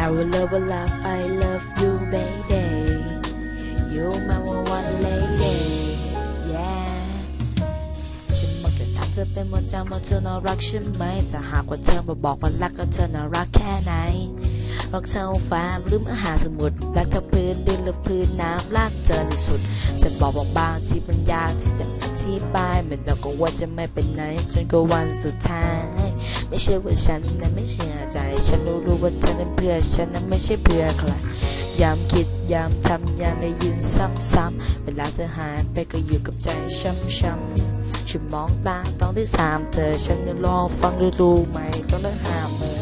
have a love a love I love you baby you my one one lady yeah ฉันมักจะถามเธอเป็นประจำว่าเธอน่ารักใช่ไหมถ้าหากว่าเธอมาบอกว่ารักแล้วเธอน่ารักแค่ไหนรักเท่าฟ้าหรือมหารสมุทรรักเท่าพื้นดินหรือพื้นน้ำรักเธอที่สุด จะบอกบางๆที่มันยากที่จะ ธิบายไม่ต้องกังวลจะไม่เป็นไหนจนกว่าวันสุดท้าย ไม่ใช่ว่าฉันนั้นไม่เชื่อใจ ฉันรู้รู้ว่าเธอนั้นเพื่อฉันนั้นไม่ใช่เพื่อใครยามคิดยามทำยามได้ยินซ้ำๆเวลาเธอหายไปก็อยู่กับใจช้ำๆฉันมองตาตอนที่สามเธอฉันยังรอฟังดูรู้ไหมต้องเลิกห้ามเมื่อ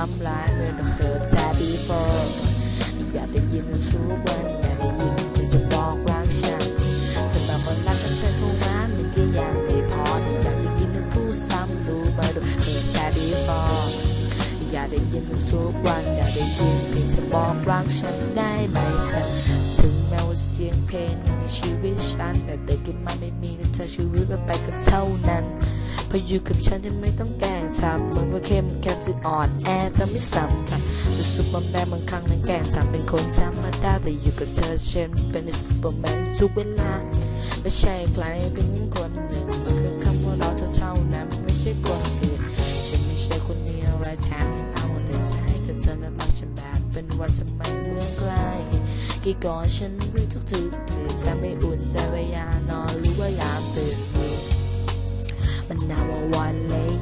ซ้ำลายเมื่อเราเคยจอ before อยากได้ยินทุกวันอยากได้ยินที่จะบอกรักฉันแต่บอกว่ารักก็สักว่ามันก็ยังไม่พออยากได้ยินแต่พูดซ้ำรู้ไหมเราเคยเจอ before อยากได้ยินทุกวันอยากได้ยินเพียงจะบอกรักฉันได้ไหมเธอถึงแม้ว่าเสียงเพลงในชีวิตฉันแต่ตื่นขึ้นมาไม่มีเธอชีวิตมันไปก็เท่านั้น พออยู่กับฉันจะไม่ต้องแกล้งทำเหมือนว่าเข้มแข็งจะอ่อนแอแต่ไม่สำคัญจะซุปเปอร์แมนบางครั้งนั้นแกล้งทำเป็นคนธรรมดาแต่อยู่กับเธอฉันเป็นซุปเปอร์แมนทุกเวลา ไม่ใช่ใครเป็นยิ่งคนหนึ่งมันคือคำว่าเราเธอเท่านั้นไม่ใช่คนอื่นฉันไม่ใช่คนเดียวไรแถมยังเอาแต่ใจกับเธอนั้นรักฉันแบบเป็นวันจะไมเมือนใครกี่ก่อนฉันรู้ทุกทีที่จะไม่อุ่นใจเวลานอนหรือว่ายามตื่น อยู่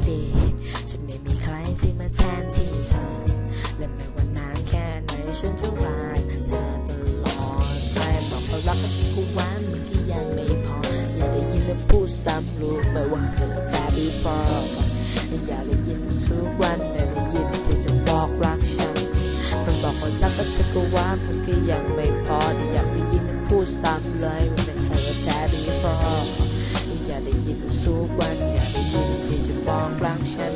สู่วันอย่างที่จะมองรักฉัน